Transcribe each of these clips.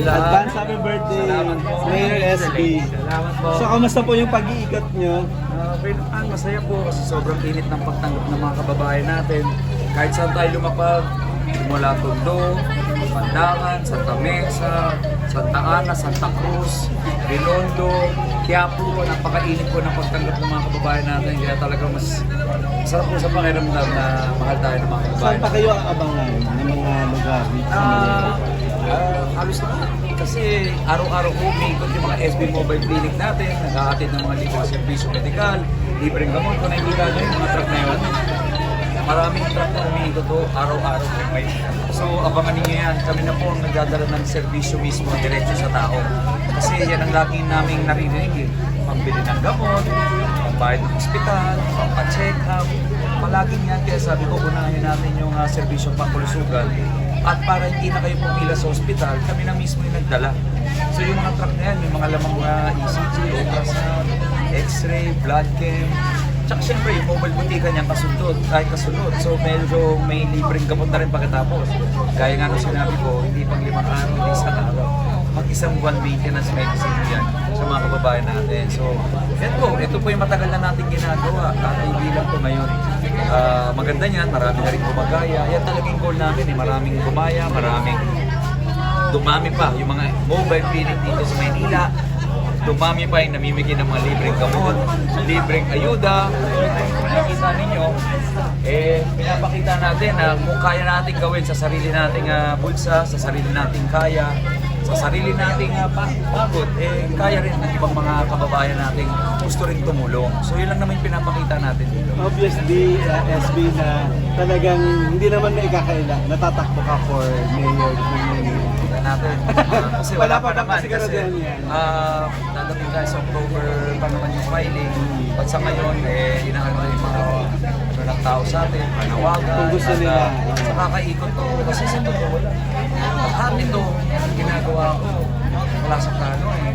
Advance happy birthday. Mayor SB. So, kamusta po yung pag-iikot nyo? Uh, okay naman, masaya po kasi sobrang init ng pagtanggap ng mga kababayan natin. Kahit saan tayo lumapag, mula Tondo, Pandangan, Santa Mesa, Santa Ana, Santa Cruz, Binondo, Quiapo, napakainit po ng pagtanggap ng mga kababayan natin. Kaya talaga mas masarap po sa pakiramdam na mahal tayo ng mga Saan kababayan pa kayo abangan ng mga lugar dito Ah, ah, halos naman. Kasi araw-araw ko umiikot yung mga SB mobile clinic natin, naghahatid ng mga libreng servisyo medikal, libreng gamot. Kung nakikita nyo yung mga truck na yun, maraming truck na umiikot to araw-araw po may. So abangan ninyo yan. Kami na po ang nagdadala ng servisyo mismo diretso sa tao. Kasi yan ang lagi naming naririnig eh. Pambili ng gamot, pambayad ng ospital, pampacheck up. Palaging yan kaya sabi ko unahin natin yung uh, servisyo pangkulusugan at para hindi na kayo pumila sa ospital, kami na mismo yung nagdala. So yung mga truck na yan, may mga lamang mga ECG, ultrasound, x-ray, blood chem, Tsaka syempre, yung mobile butika niya kasunod, kahit kasunod. So medyo may libreng gamot na rin pagkatapos. Gaya nga nung sinabi ko, hindi pang limang araw, hindi isang araw. Mag isang buwan maintenance medicine yan sa mga kababayan natin. So, yan po, ito po yung matagal na natin ginagawa. At hindi lang po ngayon. Ah, maganda yan, marami na rin gumagaya. Yan talagang goal namin, eh. maraming gumaya, maraming dumami pa yung mga mobile clinic dito sa Maynila. Dumami pa yung namimigay ng mga libreng gamot, libreng ayuda. Kung nakita ninyo, eh, pinapakita natin na kung kaya natin gawin sa sarili nating ah, bulsa, sa sarili nating kaya, sa sarili nating uh, pagod, eh, kaya rin ng ibang mga kababayan nating gusto rin tumulong. So yun lang naman yung pinapakita natin dito. Obviously, uh, SB na talagang hindi naman na ikakaila. Natatakbo ka for mayor natin. Ah, kasi wala, Wala pa pa naman. kasi ah, dadating tayo sa October pa naman yung filing. At sa ngayon, eh, inaano yung mga ano ng tao sa atin, panawagan. Kung gusto at, nila. ah, sa kakaikot to, kasi sa totoo lang. Lahat ito, ginagawa ko, wala sa plano eh.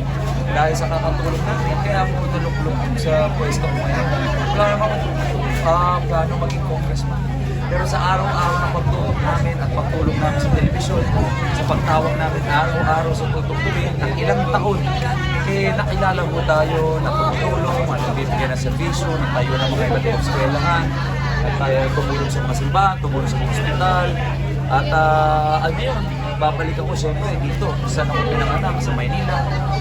Dahil sa kakatulong natin, kaya ako tulog-tulog sa pwesto ko ngayon. Wala naman ako ah, plano maging congressman. Pero sa araw-araw na pagtuog namin at pagtulong namin sa telebisyon, sa pagtawag namin araw-araw sa tutugtugin ng ilang taon, eh nakilala mo tayo, na tumutulong, at nagbibigyan ng serbisyo, nagtayo ng mga iba't ibang eskwelahan, at tayo tumulong sa mga simbahan, tumulong sa mga ospital, at uh, at ngayon, babalik ako siyempre dito, saan ako pinanganak, sa Maynila.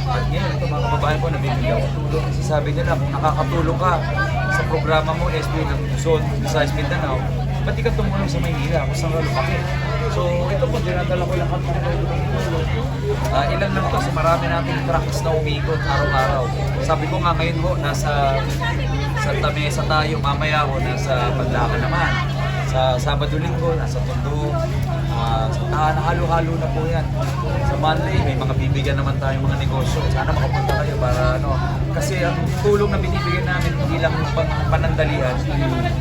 At ngayon, ito mga kababayan ko, nabibigyan ako tulong. Kasi sabi nila, kung nakakatulong ka sa programa mo, SB ng Luzon, Visayas, Mindanao, ba't di ka tumulong sa Maynila kung saan ka? So, ito po, dinadala ko lahat ng. Ah, ilan lang to, kasi marami nating trucks na umiikot araw-araw. Sabi ko nga ngayon ho, nasa Santa Mesa tayo, mamaya ho, nasa Pandakan naman. Sa Sabado-Linggo, nasa Tondo, uh, halo-halo na po yan. Sa Monday, may mga bibigyan naman tayong mga negosyo. Sana makapunta kayo para ano. Kasi ang tulong na binibigyan namin hindi lang pang panandalian.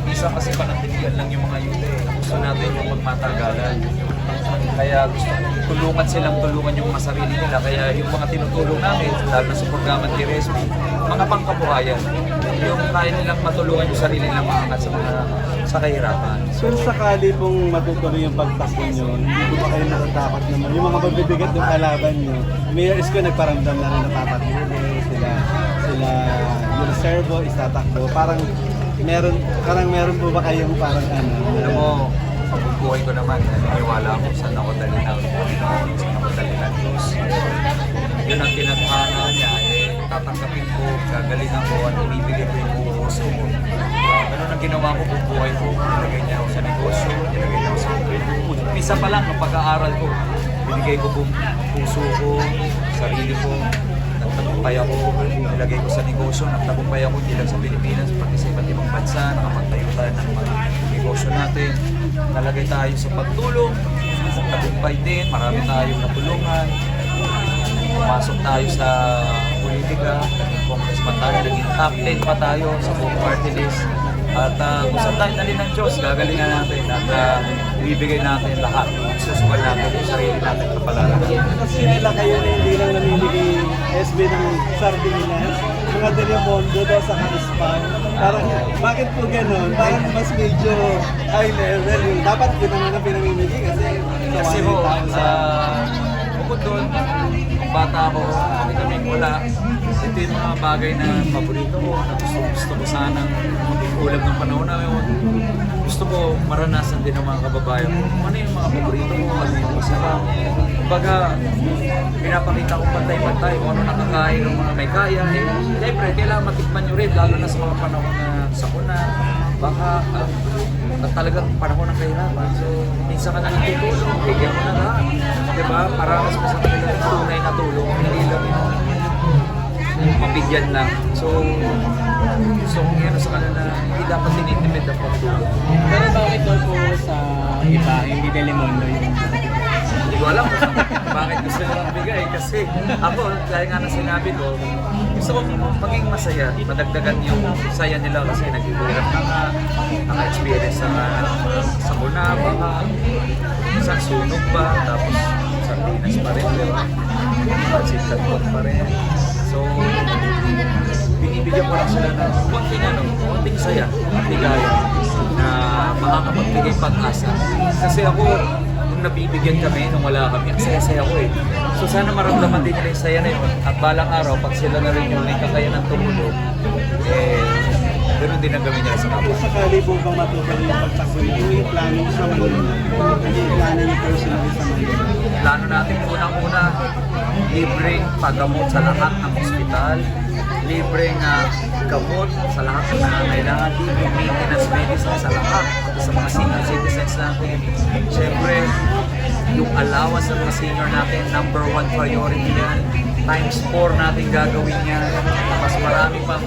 Isa kasi panandalian lang yung mga yute. Gusto natin yung magmatagalan. Kaya gusto tulungan silang tulungan yung mga sarili nila. Kaya yung mga tinutulong namin, lalo na sa programa ni Resmi, mga pangkabuhayan. Yung kaya nilang matulungan yung sarili nilang mga sa mga sa kahirapan. So, sakali pong matutuloy yung pagtakbo nyo, hindi ba kayo natatakot naman? Yung mga mabibigat ng kalaban nyo, Mayor Isko nagparamdam na rin natatakbo sila, sila yung servo is tatakbo. Parang meron, parang meron po ba kayong parang ano? Alam mo, sa buhay ko naman, naniniwala ako saan ako dali ng Panginoon, saan ako dali ng Diyos. Yun ang tinatahana niya, tatanggapin ko, gagalingan ko, at ibibigay ko yung buong puso ko. Ganun ang ginawa ko buong buhay ko. Nilagay niya ako sa negosyo, nilagay niya ako sa Umpisa pa lang ng pag-aaral ko, binigay ko buong puso ko, sarili ko, nagtagumpay ako, nilagay ko sa negosyo, nagtagumpay ako hindi lang sa Pilipinas, pati sa iba't ibang bansa, nakapagtayo tayo ng mga negosyo natin. Nalagay tayo sa pagtulong, nagtagumpay din, marami tayong natulungan. Pumasok tayo sa naging congressman tayo, naging top 10 pa tayo sa buong party list. At uh, kung saan tayo dali ng Diyos, gagalingan natin at uh, ibibigay natin lahat. Susukan natin yung sarili natin kapalaran. Kasi nila kayo na hindi lang namimigay SB ng sardinas, mga Telemundo daw sa Karispan. Parang, bakit po ganun? Parang mas medyo high level. Dapat naman ang pinamimigay kasi Kasi sa... uh, bukod doon, nung bata ako, kami kami wala. Ito yung mga bagay na paborito ko, na gusto, gusto ko sanang maging ulam ng panahon na yun. Gusto ko maranasan din ng mga kababayan ko. Kung ano yung mga paborito ko, ano yung masarap. Kumbaga, pinapakita ko pantay-pantay kung ano nakakain ng mga may kaya. Eh, Siyempre, kailangan matikman nyo rin, lalo na sa mga panahon na sakuna, baka ah, at talagang panahon ng kahirapan. So, minsan ka na nagtutulong, bigyan mo na lahat. Diba? Para mas mas kanila yung tunay na tulong, hindi lang yung mabigyan lang. So, so kung ano sa kanila, hindi dapat tinitimid ang pagtulong. Pero bakit daw po sa iba, hindi Telemundo yung Hindi ko alam bakit gusto nila bigay. Kasi ako, dahil nga na sinabi ko, gusto ko maging masaya. Madagdagan yung saya nila kasi na naka-experience sa, sa kuna, baka sa sunog ba, tapos sa Pinas pa rin, di ba? Canton pa rin. So, binibigyan ko lang sila ng konting ano, konting saya at ligaya na makakapagbigay pag-asa. Kasi ako, nung nabibigyan kami, nung wala kami, ang saya-saya ko eh. So sana maramdaman din nila yung saya na yun. At balang araw, pag sila na rin yung may kakayanan tumulong, eh, ganoon din ang gawin nila sa kapwa. Sakali po bang matutuloy yung pagtakbo niyo, yung plano sa Manila? Ano yung plano niyo personally sa Manila? Plano natin unang-una, libreng paggamot sa lahat ng ospital, libreng ah, gamot sa lahat ng nangangailangan, libreng maintenance medicine sa lahat, pati sa mga senior citizens natin. Siyempre, yung allowance ng mga senior natin, number one priority yan. Times 4 natin gagawin yan. Mas marami pang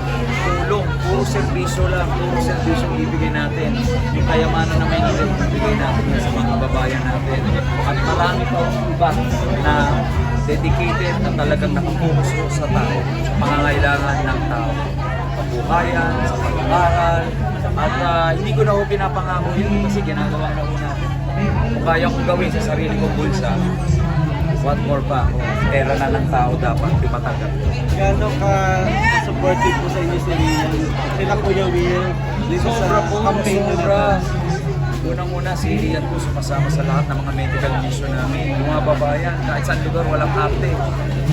tulong. Puro serbisyo lang. Puro serbisyo ang ibigay natin. Yung kayamanan na may ibigay natin sa mga kababayan natin. At marami pa iba na dedicated na talagang nakapokus sa tao, sa pangangailangan ng tao. Kabuhayan, sa pag-aaral, at ah, hindi ko na ho pinapangako yun kasi ginagawa na ho natin. Kaya kong gawin sa sarili kong bulsa, what more pa? Pera na ng tao dapat di matanggap. Gaano ka supportive po sa inyo si Rian? Sila Kuya Will, dito sa campaign na Sobra. Unang-una, si Rian po sumasama sa lahat ng mga medical mission namin. Yung mga babayan, kahit saan lugar walang arte.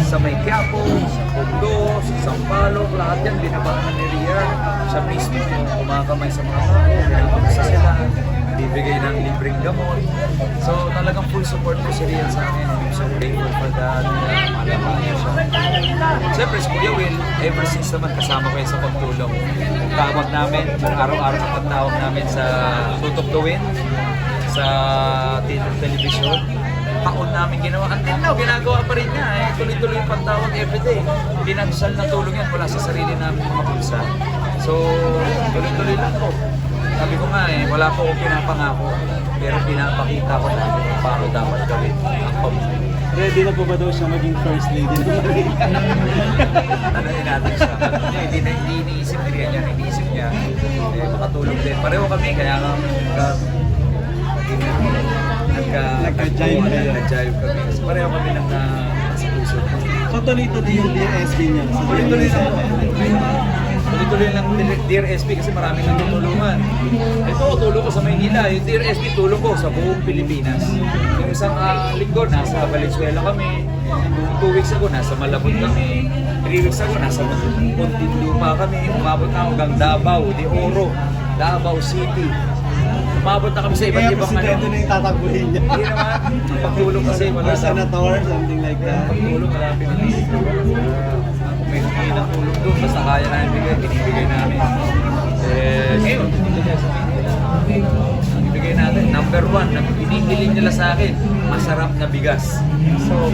Sa May Quiapo, sa Tondo, sa Sampaloc, lahat yan binabangan ni Rian. Siya mismo kumakamay sa mga tao, pinapagsa sila, bibigay ng libreng gamot. So talagang full support po si Rian sa akin. So grateful for that. Uh, malaman niya siya. Siyempre, si Kuya Will, ever since naman kasama ko yan sa pagtulong. Tawag namin, yung araw-araw na pagtawag namin sa Tutok to Win, sa te- television, taon namin ginawa. Until now, ginagawa pa rin niya. Eh. Tuloy-tuloy yung pagtawag everyday. Financial na tulong yan mula sa sarili namin mga bulsa. So, tuloy-tuloy lang po. Sabi ko nga eh, wala po akong pinapangako. Pero pinapakita ko na kung paano dapat gawin ang pamumuno. Ready na po ba daw siya maging first lady? Tanongin natin siya. Hindi, hindi, na- hindi iniisip ni Rian yan. Iniisip niya, eh, makatulong din. Pareho kami, kaya nga nagka, nagka, Nagka-jive kayo. Nagka-jive kami. Kasi pareho kami nang na- nasa puso. So tuloy-tuloy yung DSB niya. sa Tuloy-tuloy lang. Tuloy-tuloy lang Dear- SB kasi maraming nagtutulungan. Ito, tulong ko sa Maynila. Yung Dear SB, tulong ko sa buong Pilipinas. Yung isang uh, linggo, nasa Valenzuela kami. Yung two weeks ago, nasa Malabon kami. Three weeks ago, nasa Muntinlupa kami. Umabot na hanggang Davao, De Oro, Davao City. Umabot na kami sa iba't Kaya ibang presidente ano. na yung tatakbuhin niya. Hindi naman. Pagtulong kasi wala Or senator, something like that. pagtulong wala pinipili. May humingi ng tulong doon, basta kaya namin bigay, binibigay namin. Eh, ngayon, dito niya sa. Ang ibigay natin, number one, na binibiling nila sa akin, masarap na bigas. So,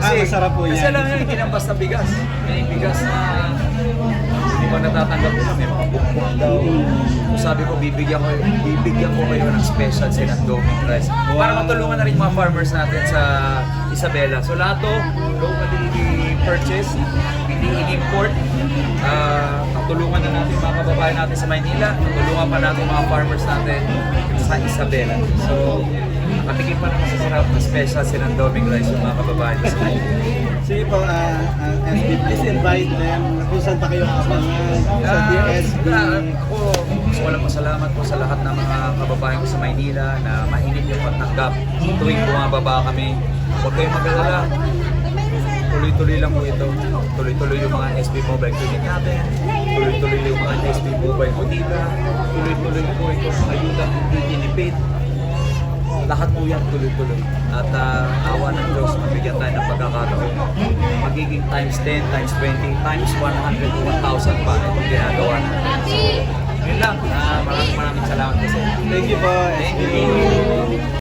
Ah, masarap po kasi yan. alam nyo, hindi lang basta bigas. May bigas na hindi mo natatanggap nila, may mga bukbuk daw. So sabi ko, bibigyan ko, bibigyan ko kayo ng special sinandong rice. Para matulungan na rin mga farmers natin sa Isabela. So lahat to, locally purchase, hindi in-import. Ah, tulungan na natin mga kababayan natin sa Maynila. Tulungan pa natin mga farmers natin sa Isabela. So, nakatikim pa naman sa sarap na special sinandoming rice yung mga kababayan sa Maynila. Sige po, ah, ah, SB, please invite them kung saan pa kayo abangan. Sa Ah, DSB. ah, ako, gusto ko lang pasalamat po sa lahat ng mga kababayan ko sa Maynila na mainit yung pagtanggap tuwing bumababa kami. Huwag kayong mag-alala. Tuloy-tuloy lang po ito. Tuloy-tuloy yung mga SB Mobile Clinic natin. Tuloy-tuloy yung mga SB Mobile Motiva. Tuloy-tuloy po ito mga ayuda hindi tinipid. Lahat po yan tuloy-tuloy. At ah, awa ng Diyos, mabigyan tayo ng pagkakataon. Magiging times 10, times 20, times 100 to 1,000 pa itong ginagawa natin. So, yun lang. Ah, maraming maraming salamat kasi. Thank you po, SB.